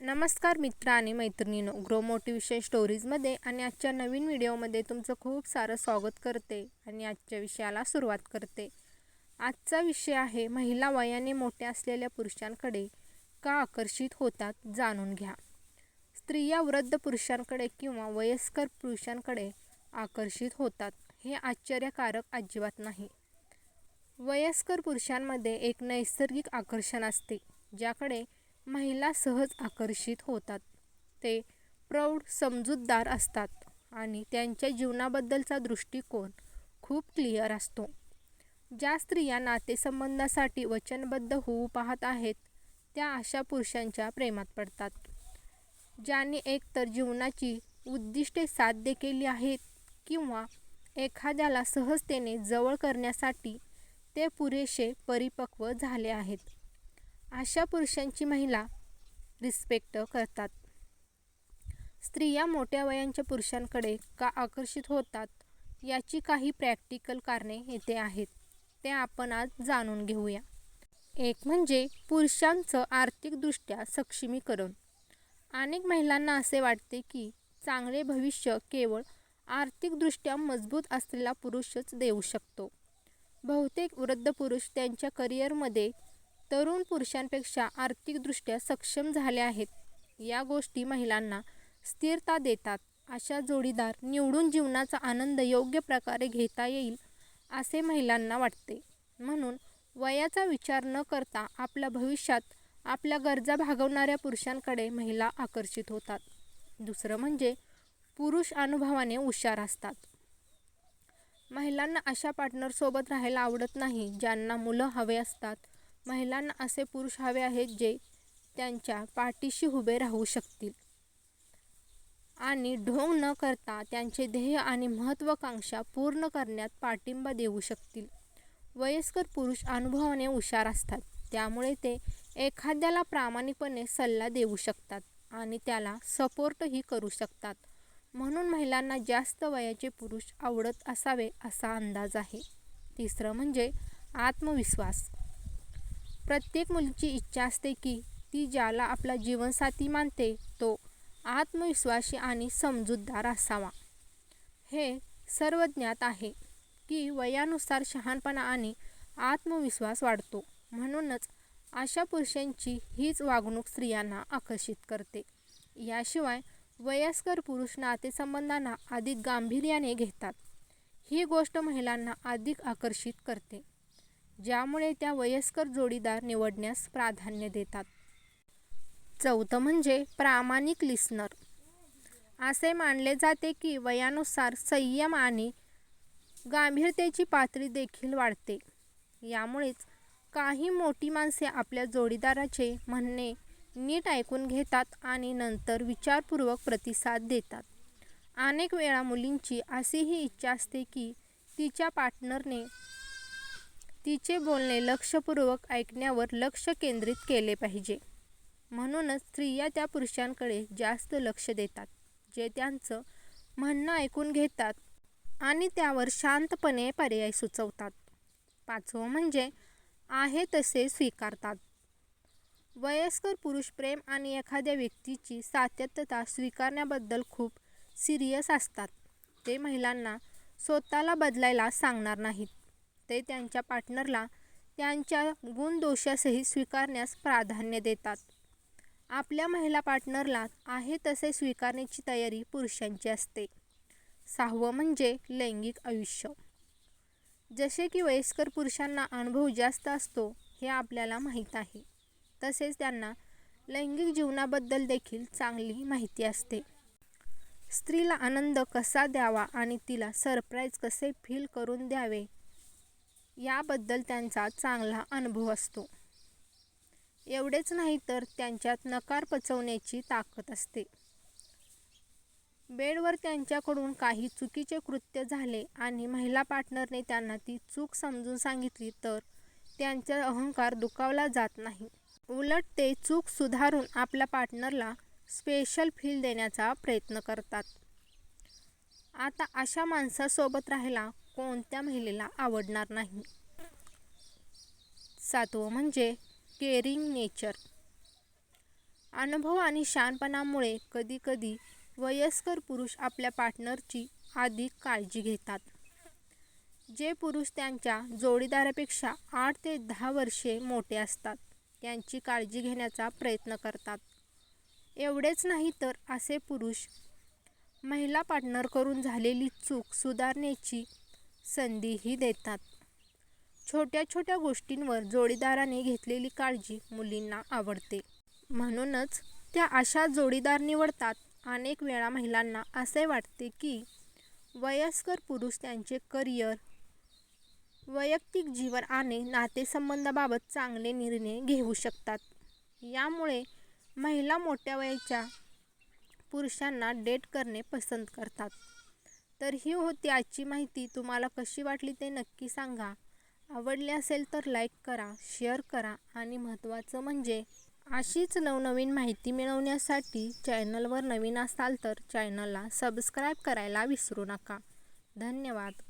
नमस्कार मित्र आणि मैत्रिणींनो ग्रो मोटिवेशन स्टोरीजमध्ये आणि आजच्या नवीन व्हिडिओमध्ये तुमचं खूप सारं स्वागत करते आणि आजच्या विषयाला सुरुवात करते. आजचा विषय आहे महिला वयाने मोठ्या असलेल्या पुरुषांकडे का आकर्षित होतात जाणून घ्या. स्त्रिया वृद्ध पुरुषांकडे किंवा वयस्कर पुरुषांकडे आकर्षित होतात हे आश्चर्यकारक अजिबात नाही. वयस्कर पुरुषांमध्ये एक नैसर्गिक आकर्षण असते ज्याकडे महिला सहज आकर्षित होतात. ते प्रौढ समजूतदार असतात आणि त्यांच्या जीवनाबद्दलचा दृष्टिकोन खूप क्लिअर असतो. ज्या स्त्रिया नातेसंबंधासाठी वचनबद्ध होऊ पाहत आहेत त्या अशा पुरुषांच्या प्रेमात पडतात. ज्यांनी एकतर जीवनाची उद्दिष्टे साध्य केली आहेत किंवा एखाद्याला सहजतेने जवळ करण्यासाठी ते पुरेसे परिपक्व झाले आहेत. अशा पुरुषांची महिला रिस्पेक्ट करतात. स्त्रिया मोठ्या वयांच्या पुरुषांकडे का आकर्षित होतात याची काही प्रॅक्टिकल कारणे येथे आहेत ते आपण आज जाणून घेऊया. एक म्हणजे पुरुषांचं आर्थिकदृष्ट्या सक्षमीकरण. अनेक महिलांना असे वाटते की चांगले भविष्य केवळ आर्थिकदृष्ट्या मजबूत असलेला पुरुषच देऊ शकतो. बहुतेक वृद्ध पुरुष त्यांच्या करिअरमध्ये तरुण पुरुषांपेक्षा आर्थिकदृष्ट्या सक्षम झाल्या आहेत. या गोष्टी महिलांना स्थिरता देतात. अशा जोडीदार निवडून जीवनाचा आनंद योग्य प्रकारे घेता येईल असे महिलांना वाटते. म्हणून वयाचा विचार न करता आपल्या भविष्यात आपल्या गरजा भागवणाऱ्या पुरुषांकडे महिला आकर्षित होतात. दुसरं म्हणजे पुरुष अनुभवाने हुशार असतात. महिलांना अशा पार्टनरसोबत राहायला आवडत नाही ज्यांना मुलं हवे असतात. महिलांना असे पुरुष हवे आहेत जे त्यांच्या पाठीशी उभे राहू शकतील. आणि ढोंग न करता त्यांचे ध्येय आणि महत्त्वाकांक्षा पूर्ण करण्यात पाठिंबा देऊ शकतील. वयस्कर पुरुष अनुभवाने हुशार असतात. त्यामुळे ते एखाद्याला प्रामाणिकपणे सल्ला देऊ शकतात आणि त्याला सपोर्टही करू शकतात. म्हणून महिलांना जास्त वयाचे पुरुष आवडत असावे असा अंदाज आहे. तिसरं म्हणजे आत्मविश्वास. प्रत्येक मुलीची इच्छा असते की ती ज्याला आपला जीवनसाथी मानते तो आत्मविश्वासी आणि समजूतदार असावा. हे सर्व ज्ञात आहे की वयानुसार शहाणपणा आणि आत्मविश्वास वाढतो. म्हणूनच अशा पुरुषांची हीच वागणूक स्त्रियांना आकर्षित करते. याशिवाय वयस्कर पुरुष नातेसंबंधांना अधिक गांभीर्याने घेतात. ही गोष्ट महिलांना अधिक आकर्षित करते. ज्यामुळे त्या वयस्कर जोडीदार निवडण्यास प्राधान्य देतात. चौथं म्हणजे प्रामाणिक लिस्नर. असे मानले जाते की वयानुसार संयम आणि गांभीरतेची पातळी देखील वाढते. यामुळेच काही मोठी माणसे आपल्या जोडीदाराचे म्हणणे नीट ऐकून घेतात आणि नंतर विचारपूर्वक प्रतिसाद देतात. अनेक वेळा मुलींची अशीही इच्छा असते की तिच्या पार्टनरने तिचे बोलणे लक्षपूर्वक ऐकण्यावर लक्ष केंद्रित केले पाहिजे. म्हणूनच स्त्रिया त्या पुरुषांकडे जास्त लक्ष देतात जे त्यांचं म्हणणं ऐकून घेतात आणि त्यावर शांतपणे पर्याय सुचवतात. पाचवं म्हणजे आहे तसे स्वीकारतात. वयस्कर पुरुष प्रेम आणि एखाद्या व्यक्तीची सातत्यता स्वीकारण्याबद्दल खूप सिरियस असतात. ते महिलांना स्वतःला बदलायला सांगणार नाहीत. ते त्यांच्या पार्टनरला त्यांच्या गुणदोषासहित स्वीकारण्यास प्राधान्य देतात. आपल्या महिला पार्टनरला आहे तसे स्वीकारण्याची तयारी पुरुषांची असते. सहावं म्हणजे लैंगिक आयुष्य. जसे की वयस्कर पुरुषांना अनुभव जास्त असतो हे आपल्याला माहीत आहे. तसेच त्यांना लैंगिक जीवनाबद्दल देखील चांगली माहिती असते. स्त्रीला आनंद कसा द्यावा आणि तिला सरप्राईज कसे फील करून द्यावे याबद्दल त्यांचा चांगला अनुभव असतो. एवढेच नाही तर त्यांच्यात नकार पचवण्याची ताकद असते. बेडवर त्यांच्याकडून काही चुकीचे कृत्य झाले आणि महिला पार्टनरने त्यांना ती चूक समजून सांगितली तर त्यांचा अहंकार दुखावला जात नाही. उलट ते चूक सुधारून आपल्या पार्टनरला स्पेशल फील देण्याचा प्रयत्न करतात. आता अशा माणसासोबत राहायला कोणत्या महिलेला आवडणार नाही? सातवं म्हणजे केअरिंग नेचर अनुभव आणि शहाणपणामुळे कधीकधी वयस्कर पुरुष आपल्या पार्टनरची अधिक काळजी घेतात. जे पुरुष त्यांच्या जोडीदारापेक्षा आठ ते दहा वर्षे मोठे असतात त्यांची काळजी घेण्याचा प्रयत्न करतात. एवढेच नाही तर असे पुरुष महिला पार्टनरकडून झालेली चूक सुधारण्याची संधीही देतात. छोट्या छोट्या गोष्टींवर जोडीदाराने घेतलेली काळजी मुलींना आवडते. म्हणूनच त्या अशा जोडीदार निवडतात. अनेक वेळा महिलांना असे वाटते की वयस्कर पुरुष त्यांचे करिअर वैयक्तिक जीवन आणि नातेसंबंधाबाबत चांगले निर्णय घेऊ शकतात. यामुळे महिला मोठ्या वयाच्या पुरुषांना डेट करणे पसंत करतात. तर ही होती आजची माहिती. तुम्हाला कशी वाटली ते नक्की सांगा. आवडली असेल तर लाईक करा शेअर करा आणि महत्त्वाचं म्हणजे अशीच नवनवीन माहिती मिळवण्यासाठी चॅनलवर नवीन असाल तर चॅनलला सबस्क्राईब करायला विसरू नका. धन्यवाद.